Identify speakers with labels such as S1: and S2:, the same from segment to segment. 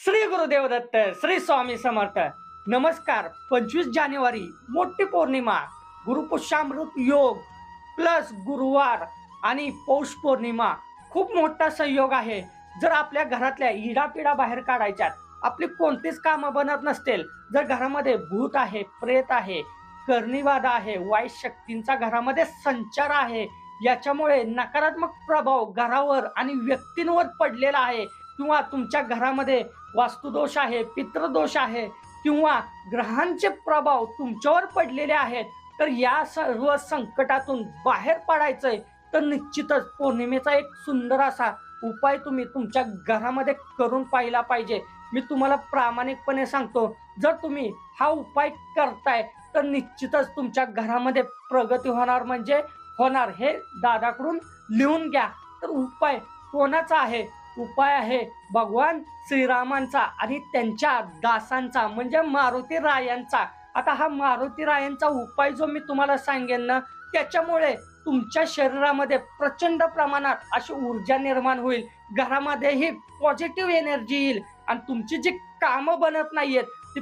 S1: श्री गुरुदेव दत्त श्री स्वामी समर्थ. नमस्कार. पंचवीस जानेवारी मोठी पौर्णिमा गुरुपुष्यामृत योग प्लस गुरुवार आणि पौष पौर्णिमा. खूप मोठा संयोग आहे. जर आपल्या घरातल्या इडापिडा बाहेर काढायच्यात आपली कोणतीच कामं बनत नसतील जर घरामध्ये भूत आहे प्रेत आहे कर्णीवाद आहे वाईट शक्तींचा घरामध्ये संचार आहे याच्यामुळे नकारात्मक प्रभाव घरावर आणि व्यक्तींवर पडलेला आहे किंवा तुमच्या घरामध्ये वास्तुदोष आहे पितृदोष आहे किंवा ग्रहांचे प्रभाव तुमच्यावर पडलेले आहेत तर या सर्व संकटातून बाहेर पडायचंय तर निश्चितच पौर्णिमेचा एक सुंदर असा उपाय तुम्ही तुमच्या घरामध्ये करून पाहिला पाहिजे. मी तुम्हाला प्रामाणिकपणे सांगतो जर तुम्ही हा उपाय करताय तर निश्चितच तुमच्या घरामध्ये प्रगती होणार. म्हणजे होणार हे दादाकडून लिहून घ्या. तर उपाय कोणाचा आहे? उपाय आहे. भगवान श्रीरामांचा आणि त्यांच्या दासांचा म्हणजे मारुती रायांचा आता हा मारुती रायांचा उपाय जो मी तुम्हाला सांगेन ना त्याच्यामुळे तुमच्या शरीरामध्ये प्रचंड प्रमाणात अशी ऊर्जा निर्माण होईल. घरामध्येही पॉझिटिव्ह एनर्जी येईल. आणि तुमची जी कामं बनत नाहीयेत ती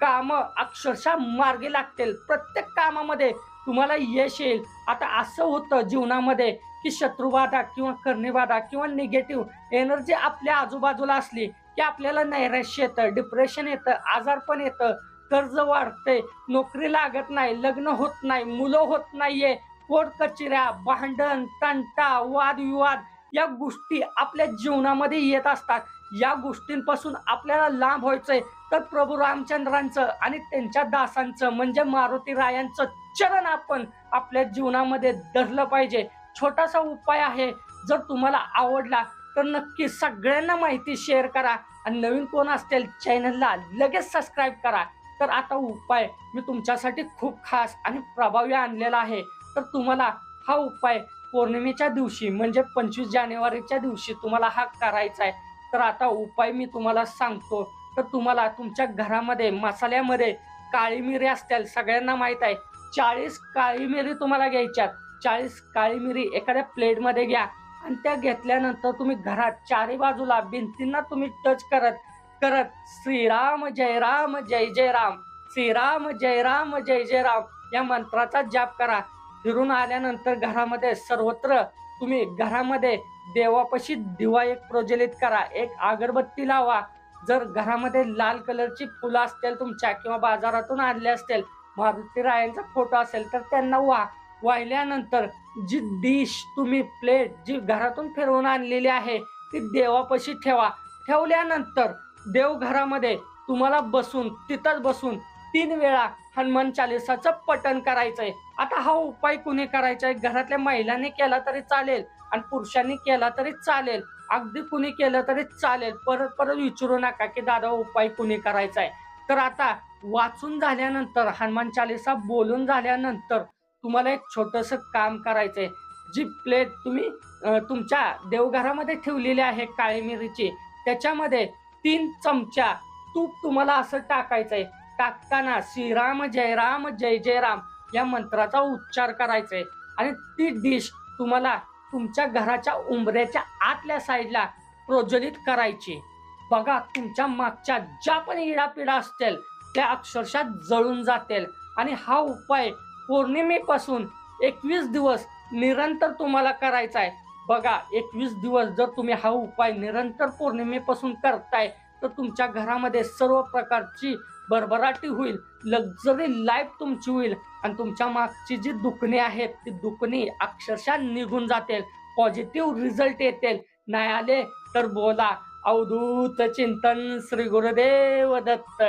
S1: कामं अक्षरशः मार्गी लागतील. प्रत्येक कामामध्ये तुम्हाला यश येईल. आता असं होतं जीवनामध्ये की शत्रुबाधा किंवा कर्णीबाधा किंवा निगेटिव्ह एनर्जी आपल्या आजूबाजूला असली की आपल्याला नैराश्य येतं डिप्रेशन येतं आजारपण येतं कर्ज वाढते नोकरी लागत नाही लग्न होत नाही मुलं होत नाहीये कोर्ट कचऱ्या भांडण तंटा वादविवाद या गोष्टी आपल्या जीवनामध्ये येत असतात. या गोष्टींपासून आपल्याला लांब व्हायचंय. तर प्रभू रामचंद्रांचं आणि त्यांच्या दासांचं म्हणजे मारुती रायांचं चरण आपण आपल्या जीवनामध्ये धरलं पाहिजे. छोटासा उपाय आहे. जर तुम्हाला आवडला तर नक्की सगळ्यांना माहिती शेअर करा. आणि नवीन कोण असतील चॅनलला लगेच सबस्क्राईब करा. तर आता उपाय मी तुमच्यासाठी खूप खास आणि प्रभावी आणलेला आहे. तर तुम्हाला हा उपाय पौर्णिमेच्या दिवशी म्हणजे पंचवीस जानेवारीच्या दिवशी तुम्हाला हा करायचा आहे. तर आता उपाय मी तुम्हाला सांगतो. तर तुम्हाला तुमच्या घरामध्ये मसाल्यामध्ये काळी मिरी असतील सगळ्यांना माहीत आहे. चाळीस काळी मिरी तुम्हाला घ्यायच्यात. चाळीस काळी मिरी एखाद्या प्लेटमध्ये घ्या. आणि त्या घेतल्यानंतर तुम्ही घरात चारी बाजूला भिंतींना तुम्ही टच करत करत श्रीराम जय राम जय जय राम श्रीराम जय राम जय जय राम या मंत्राचा जाप करा. फिरून आल्यानंतर घरामध्ये सर्वत्र तुम्ही घरामध्ये देवापाशी दिवा एक प्रज्वलित करा. एक अगरबत्ती लावा. जर घरामध्ये लाल कलरची फुलं असतील तुमच्या किंवा बाजारातून आणले असतील मारुतीरायांचा फोटो असेल तर त्यांना वा वाहिल्यानंतर जी डिश तुम्ही प्लेट जी घरातून फिरवून आणलेली आहे ती देवापाशी ठेवा. ठेवल्यानंतर देवघरामध्ये तुम्हाला बसून तिथंच बसून तीन वेळा हनुमान चालिसाचं पठण करायचंय. आता हा उपाय कुणी करायचा आहे घरातल्या महिलांनी केला तरी चालेल आणि पुरुषांनी केला तरी चालेल. अगदी कुणी केलं तरी चालेल. परत परत विचारू नका की दादा उपाय कुणी करायचा आहे तर आता वाचून झाल्यानंतर हनुमान चालिसा बोलून झाल्यानंतर तुम्हाला एक छोटस काम करायचंय. जी प्लेट तुम्ही तुमच्या देवघरामध्ये ठेवलेली आहे काळी मिरीची त्याच्यामध्ये तीन चमचा तूप तुम्हाला असं टाकायचंय. टाकताना श्रीराम जय राम जय जय राम या मंत्राचा उच्चार करायचा आहे आणि ती डिश तुम्हाला तुमच्या घराच्या उंबऱ्याच्या आतल्या साईडला प्रज्वलित करायची. बघा तुमच्या मागच्या ज्या पण इडापिडा असतील त्या अक्षरशः जळून जातील. आणि हा उपाय पौर्णिमेपासून एकवीस दिवस निरंतर तुम्हाला करायचा आहे. बघा एकवीस दिवस जर तुम्ही हा उपाय निरंतर पौर्णिमेपासून करताय तर तुमच्या घरामध्ये सर्व प्रकारची भरभराटी होईल लक्झरी लाईफ तुमची होईल. आणि तुमच्या मागची जी दुखणी आहेत ती दुखणी अक्षरशः निघून जातील. पॉझिटिव्ह रिझल्ट येतील. नाही आले तर बोला. अवधूत चिंतन श्री गुरुदेव दत्त